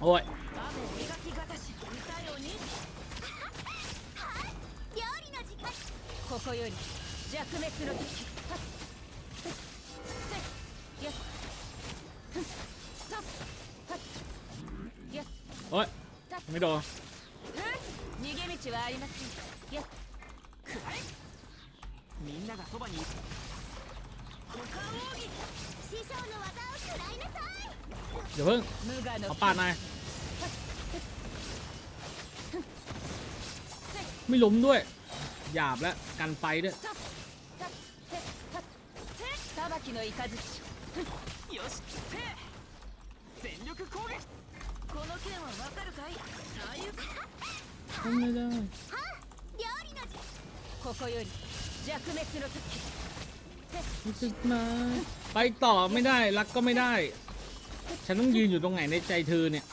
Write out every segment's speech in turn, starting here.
おい。ここより弱滅の時おい。見ろ。逃げ道はありません。みんながそばに เดี๋ยวเพิ่งเอาปาดหน่อยไม่ล้มด้วย หยาบแล้วกันไฟด้วยทำไม่ได้ 料理の時ここより弱滅の時 รู้สึกมาไปต่อไม่ได้รักก็ไม่ได้ ฉันต้องยืนอยู่ตรงไหนในใจเธอเนี่ย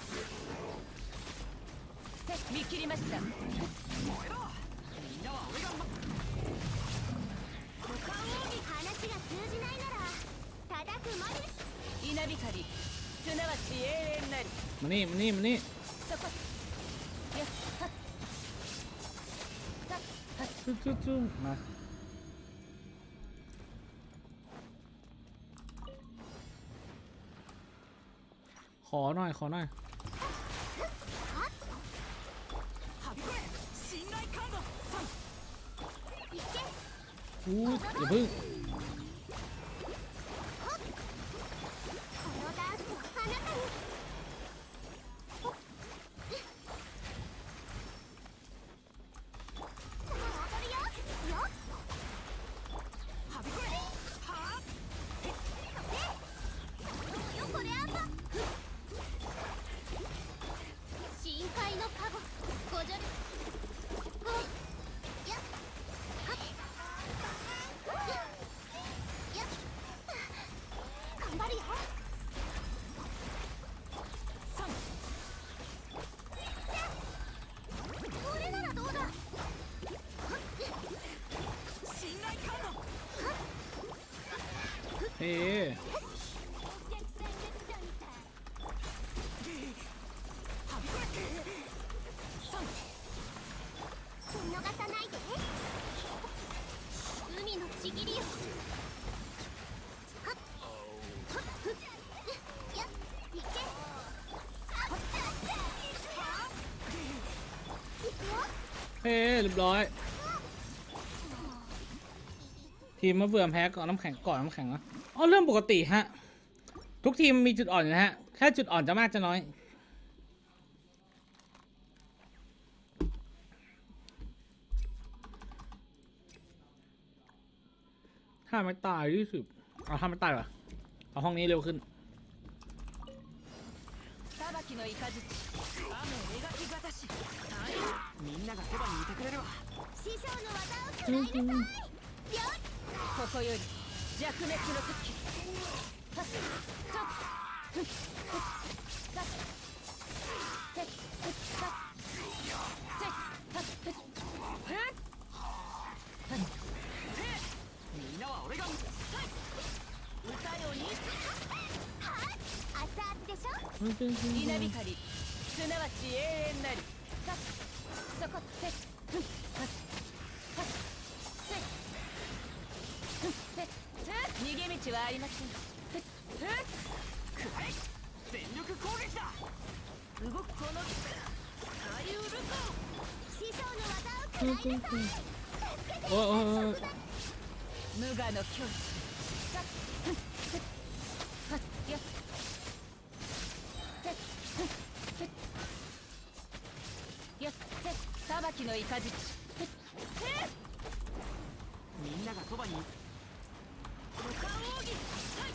見切りました燃えろみんなは俺がま股間奥義話が通じないなら叩くまです稲光すなわち永遠なり มานี่มานี่มานี่ そこやっはったっはっ จุ๊จุ๊จุ๊มา ขอหน่อย ขอหน่อย อู้อย่าพึ่ง เฮ้เรียบร้อย ทีมมะเฟืองแพ้ก่อนน้ำแข็งก่อนน้ำแข็งนะอ๋อเรื่องปกติฮะ ทุกทีมมีจุดอ่อนอยู่นะฮะ แค่จุดอ่อนจะมากจะน้อย ถ้าไม่ตายที่สุดเอาถ้าไม่ตายวะเอาห้องนี้เร็วขึ้น きの雷雨描きがたしみんながそばにいてくれるわ師匠の技を食らいなさいよここより。弱滅の時はっ。はっ。はっ。はっ。はっはっふっ。稲光すなわち永遠なりさっそこせふっはっせっふっせっ逃げ道はありませんふっふっくらい。全力攻撃だ動くこの力ありうるぞ師匠の技を食らい。なさい。助けておおい。おい。無我の境地きの雷ふっふっみんながそばにい五感奥義は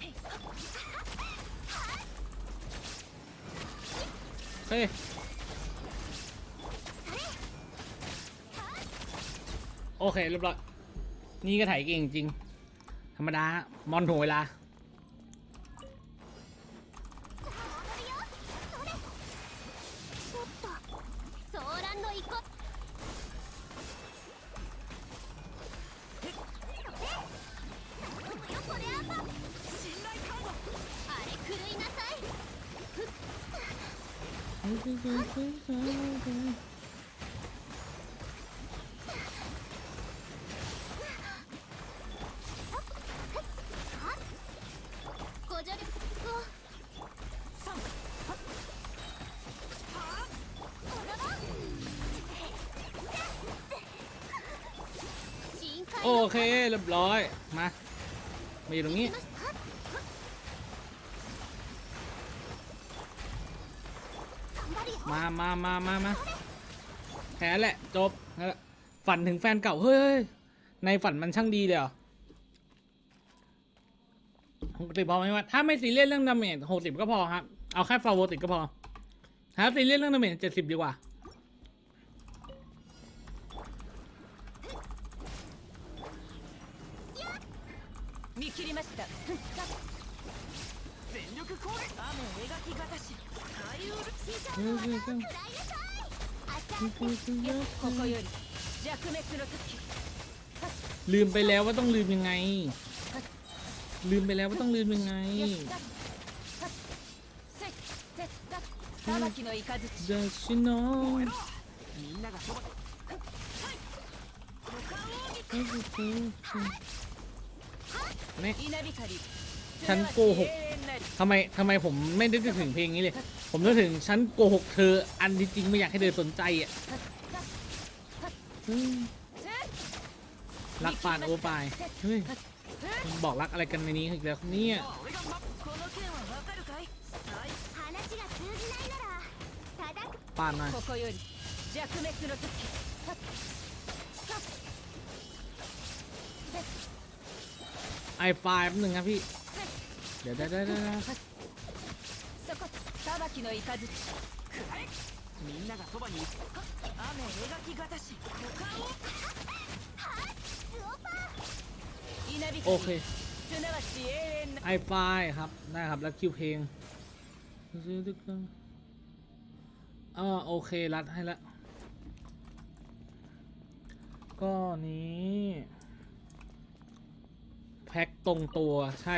いへいはっ เฮ้ยโอเคเรียบร้อย นี่ก็ถ่ายเก่งจริง ธรรมดา มอนถ่วงเวลา โอเคเรียบร้อย มา มาอยู่ตรงนี้ มามามามามาแพ้แหละ จบนั่นแหละฝันถึงแฟนเก่า เฮ้ยเฮ้ยในฝันมันช่างดีเลยเหรอหกสิบพอไหมวะถ้าไม่ซีเรียสเรื่องดาเมจหกสิบก็พอครับ เอาแค่ฟาโวติดก็พอ ถ้าซีเรียสเรื่องดาเมจเจ็ดสิบดีกว่า 見切りました全力攻撃雨描きがたし ลืมไปแล้วว่าต้องลืมยังไง ลืมไปแล้วว่าต้องลืมยังไงดัชโนแม่ฉันโกหกทำไมทำไมผมไม่ได้ถึงเพลงนี้เลย ผมนึกถึงฉันโกหกเธอ อันจริงๆไม่อยากให้เธอสนใจอะรักป่านโอปายเฮ้ยบอกรักอะไรกันในนี้อีกแล้วเนี่ยป่านมาไอไฟล์หนึงครับพี่ เดี๋ยวได้ได้ได้ きの雷食らえみんながそばにいる雨描きがたし股間を稲光 โอเค すなわち永遠な ไอไฟครับได้ครับแล้วคิวเพลงอ่าโอเค รัดให้ละก็นี้ แพ็คตรงตัวใช่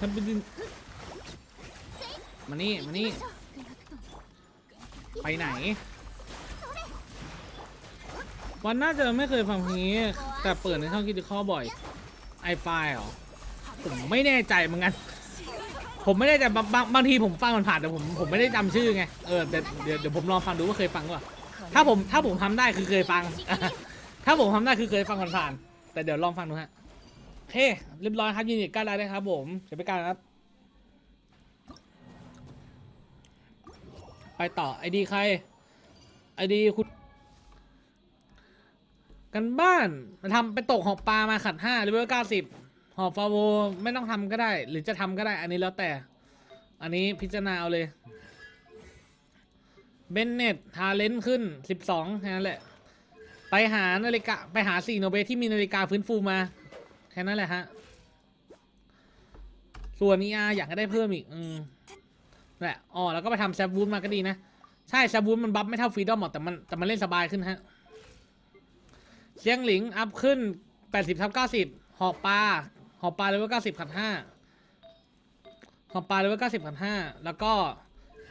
ท่ำเป็นดินมานี่ มานี่ ไปไหน วันน่าจะไม่เคยฟังเพลงนี้ แต่เปิดในช่องคิดข้อบ่อย ไอไฟเหรอ ผมไม่แน่ใจเหมือนกัน ผมไม่แน่ใจบางบางทีผมฟังผ่านแต่ผมผมไม่ได้จำชื่อไง เออเดี๋ยวเดี๋ยวผมลองฟังดูว่าเคยฟังป่ะถ้าผมถ้าผมทำได้คือเคยฟัง ถ้าผมทำได้คือเคยฟังผ่านๆแต่เดี๋ยวลองฟังดูฮะโอเคเรียบร้อยครับยินดีก้าวไลน์ได้ครับ ผมเดี๋ยวไปกันครับ ไปต่อไอดีใครไอดีคุณ กันบ้านมาทำไปตกหอบปลามาขัดห้าเลเวลเก้าสิบหอบฟาโวไม่ต้องทำก็ได้ หรือจะทำก็ได้ อันนี้แล้วแต่ อันนี้พิจารณาเอาเลยเบนเน็ตทาเลนขึ้นสิบสองแค่นั้นแหละ ไปหานาฬิกาไปหาสี่โนเบที่มีนาฬิกาฟื้นฟูมา แค่นั้นแหละฮะ ส่วนนี้อาอยากได้เพิ่มอีก อืมแหละอ๋อแล้วก็ไปทำแซบวูดมาก็ดีนะ ใช่แซบวูดมันบัฟไม่เท่าฟรีดอมหรอกแต่มันแต่มันเล่นสบายขึ้นฮะเชียงหลิง อัพขึ้น80ทับ90หอบปลาหอบปลาเลเวล90ขัด5หอบปลาเลเวล90ขัด5แล้วก็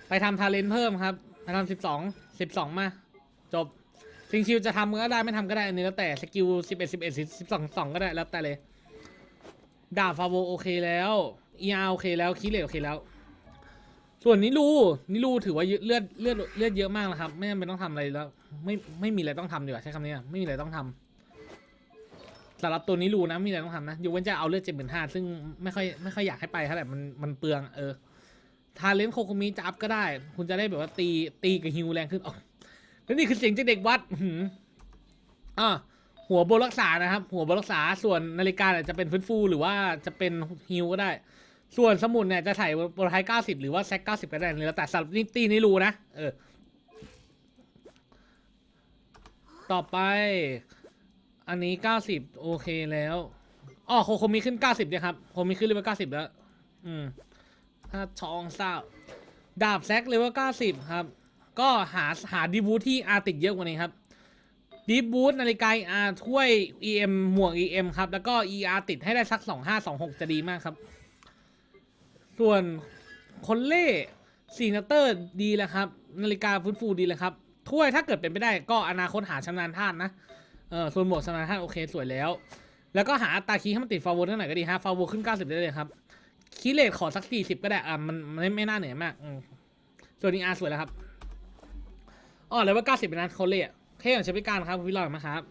ไปทำทาเลนเพิ่มครับไปทำ12 12มา จบ ซิงชิวจะทำก็ได้ไม่ทำก็ได้อันนี้แล้วแต่สกิล11 11 12 2ก็ได้แล้วแต่เลยดาบฟาโวโอเคแล้วเออาโอเคแล้วคีเลโอเคแล้ว ส่วนนิลูนิลูถือว่าเลือดเลือดเลือดเยอะมากแล้วครับ ไม่จำเป็นต้องทำอะไรแล้ว ไม่ไม่มีอะไรต้องทำดีกว่าใช้คำนี้ไม่มีอะไรต้องทำสำหรับตัวนิลูนะไม่มีอะไรต้องทำนะยกเว้นจะเอาเลือดเจ็ดหมื่นห้าซึ่งไม่ค่อยไม่ค่อยอยากให้ไปเท่าไหร่มันมันเปลืองเออทาเลนโคโคมิจะอัพก็ได้ คุณจะได้แบบว่าตีตีกับฮิวแรงขึ้นอ๋อ แล้วนี่คือเสียงจากเด็กวัดอืออ่าหัวโบรักษานะครับ หัวโบรักษาส่วนนาฬิกาเนี่ยจะเป็นฟื้นฟูหรือว่าจะเป็นฮิลก็ได้ ส่วนสมุดเนี่ยจะใส่โปรไทเก้าสิบหรือว่าแซกเก้าสิบก็ได้แล้วแต่สำหรับนี่ตีนี่รู้นะเออ ต่อไป อันนี้เก้าสิบโอเคแล้วอ๋อโคโคมีขึ้นเก้าสิบเนี่ยครับโคมีขึ้นเลเวลเก้าสิบแล้ว อืมถ้าชองเศร้าดาบแซกเลเวลเก้าสิบครับ ก็หาหาดีบูทที่อาติดเยอะกว่านี้ครับดีบูทนาฬิกาอาถ้วย EM หมวก EM ครับ แล้วก็ ER ติดให้ได้สัก 2526 จะดีมากครับ ส่วนคนเล่ซีนัตเตอร์ดีแล้วครับ นาฬิกาฟื้นฟูดีเลยครับ ถ้วยถ้าเกิดเป็นไปได้ก็อนาคตหาชำนาญธาตุนะเออส่วนหมวกชำนาญธาตุโอเคสวยแล้ว แล้วก็หาตาคีให้มันติดฟาโวนั่นหน่อยก็ดีฮะฟาโวอร์ขึ้น 90 ได้เลยครับคีเลทขอสัก 40 ก็ได้อะมันไม่ไม่น่าเหนื่อยมากอืมส่วน ER สวยแล้วครับ อ๋อเล้วว่า90เป็นนั้นเขาเล่อะเท่ของเช้บริการครับคุณพี่ลอยมาครับ